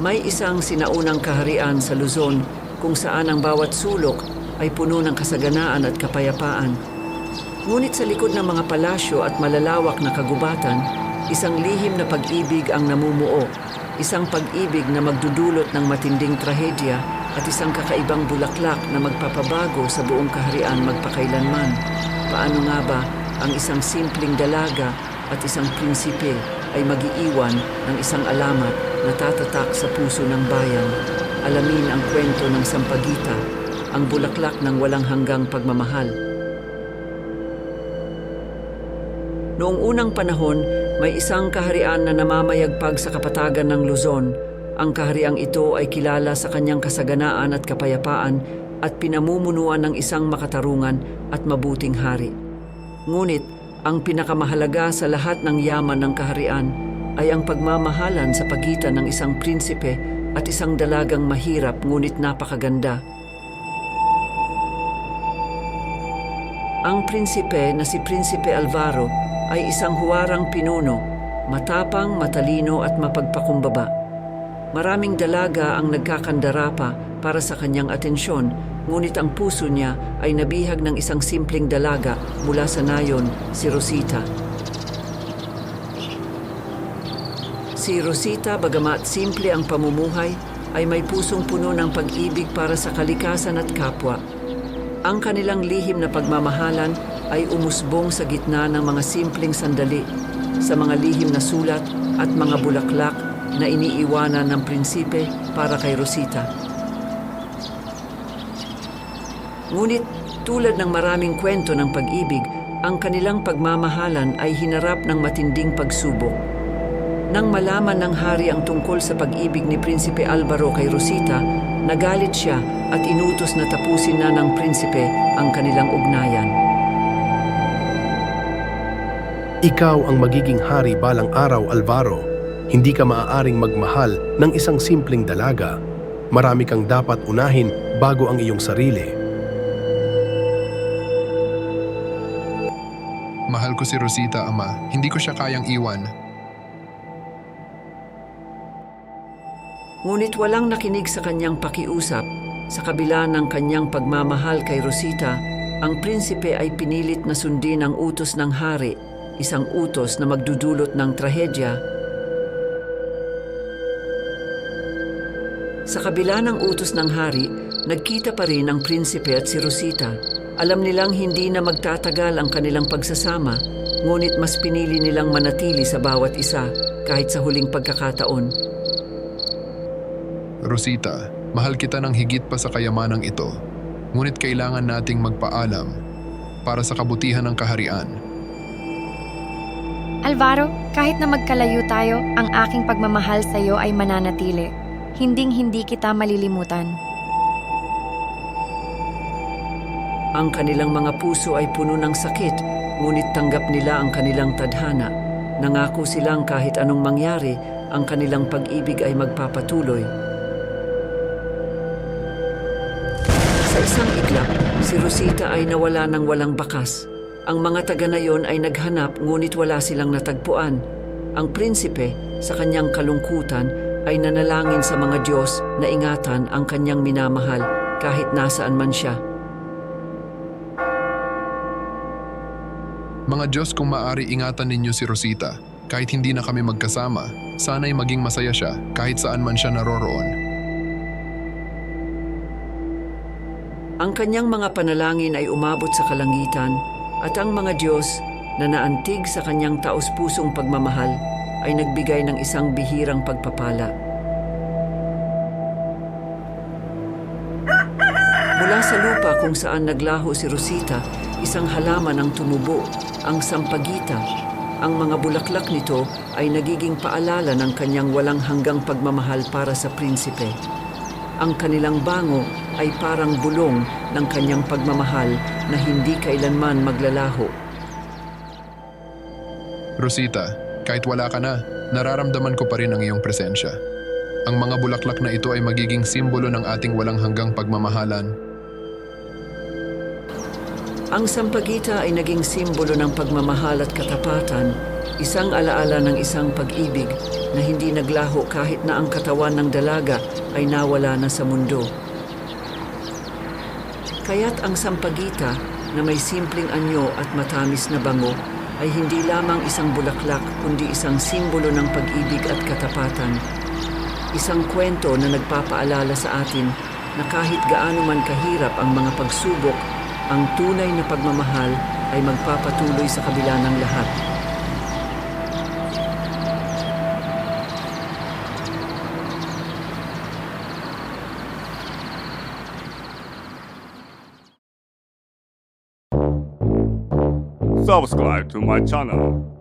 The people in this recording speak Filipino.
May isang sinaunang kaharian sa Luzon kung saan ang bawat sulok ay puno ng kasaganaan at kapayapaan. Ngunit sa likod ng mga palasyo at malalawak na kagubatan, isang lihim na pag-ibig ang namumuo, isang pag-ibig na magdudulot ng matinding trahedya at isang kakaibang bulaklak na magpapabago sa buong kaharian magpakailanman. Paano nga ba ang isang simpleng dalaga at isang prinsipe ay magiiwan ng isang alamat na tatatak sa puso ng bayan? Alamin ang kwento ng Sampagita, ang bulaklak ng walang hanggang pagmamahal. Noong unang panahon, may isang kaharian na namamayagpag sa kapatagan ng Luzon. Ang kahariang ito ay kilala sa kanyang kasaganaan at kapayapaan at pinamumunuan ng isang makatarungan at mabuting hari. Ngunit, ang pinakamahalaga sa lahat ng yaman ng kaharian ay ang pagmamahalan sa pagitan ng isang prinsipe at isang dalagang mahirap ngunit napakaganda. Ang prinsipe na si Prinsipe Alvaro ay isang huwarang pinuno, matapang, matalino at mapagpakumbaba. Maraming dalaga ang nagkakandara pa para sa kanyang atensyon, ngunit ang puso niya ay nabihag ng isang simpleng dalaga mula sa nayon, si Rosita. Si Rosita, bagamat simple ang pamumuhay, ay may pusong puno ng pag-ibig para sa kalikasan at kapwa. Ang kanilang lihim na pagmamahalan ay umusbong sa gitna ng mga simpleng sandali, sa mga lihim na sulat at mga bulaklak na iniiwanan ng prinsipe para kay Rosita. Ngunit tulad ng maraming kwento ng pag-ibig, ang kanilang pagmamahalan ay hinarap ng matinding pagsubok. Nang malaman ng hari ang tungkol sa pag-ibig ni Prinsipe Alvaro kay Rosita, nagalit siya at inutos na tapusin na ng prinsipe ang kanilang ugnayan. Ikaw ang magiging hari balang araw, Alvaro. Hindi ka maaaring magmahal ng isang simpleng dalaga. Marami kang dapat unahin bago ang iyong sarili. Mahal ko si Rosita, Ama. Hindi ko siya kayang iwan. Ngunit walang nakinig sa kanyang pakiusap. Sa kabila ng kanyang pagmamahal kay Rosita, ang prinsipe ay pinilit na sundin ang utos ng hari, isang utos na magdudulot ng trahedya. Sa kabila ng utos ng hari, nagkita pa rin ang prinsipe at si Rosita. Alam nilang hindi na magtatagal ang kanilang pagsasama, ngunit mas pinili nilang manatili sa bawat isa kahit sa huling pagkakataon. Rosita, mahal kita ng higit pa sa kayamanang ito. Ngunit kailangan nating magpaalam para sa kabutihan ng kaharian. Alvaro, kahit na magkalayo tayo, ang aking pagmamahal sa iyo ay mananatili. Hinding-hindi kita malilimutan. Ang kanilang mga puso ay puno ng sakit, ngunit tanggap nila ang kanilang tadhana. Nangako silang kahit anong mangyari, ang kanilang pag-ibig ay magpapatuloy. Sa isang iglap, si Rosita ay nawala ng walang bakas. Ang mga taga na yon ay naghanap ngunit wala silang natagpuan. Ang prinsipe, sa kanyang kalungkutan, ay nanalangin sa mga Diyos na ingatan ang kanyang minamahal kahit nasaan man siya. Mga Diyos kung maaari ingatan ninyo si Rosita. Kahit hindi na kami magkasama, sana'y maging masaya siya kahit saan man siya naroroon. Ang kanyang mga panalangin ay umabot sa kalangitan at ang mga Diyos na naantig sa kanyang taos-pusong pagmamahal ay nagbigay ng isang bihirang pagpapala. Mula sa lupa kung saan naglaho si Rosita, isang halaman ang tumubo, ang sampagita. Ang mga bulaklak nito ay nagiging paalala ng kanyang walang hanggang pagmamahal para sa prinsipe. Ang kanilang bango ay parang bulong ng kanyang pagmamahal na hindi kailanman maglalaho. Rosita, kahit wala ka na, nararamdaman ko pa rin ang iyong presensya. Ang mga bulaklak na ito ay magiging simbolo ng ating walang hanggang pagmamahalan. Ang sampagita ay naging simbolo ng pagmamahal at katapatan, Isang alaala ng isang pag-ibig na hindi naglaho kahit na ang katawan ng dalaga ay nawala na sa mundo. Kaya't ang sampagita na may simpleng anyo at matamis na bango ay hindi lamang isang bulaklak kundi isang simbolo ng pag-ibig at katapatan. Isang kwento na nagpapaalala sa atin na kahit gaano man kahirap ang mga pagsubok, ang tunay na pagmamahal ay magpapatuloy sa kabila ng lahat. subscribe to my channel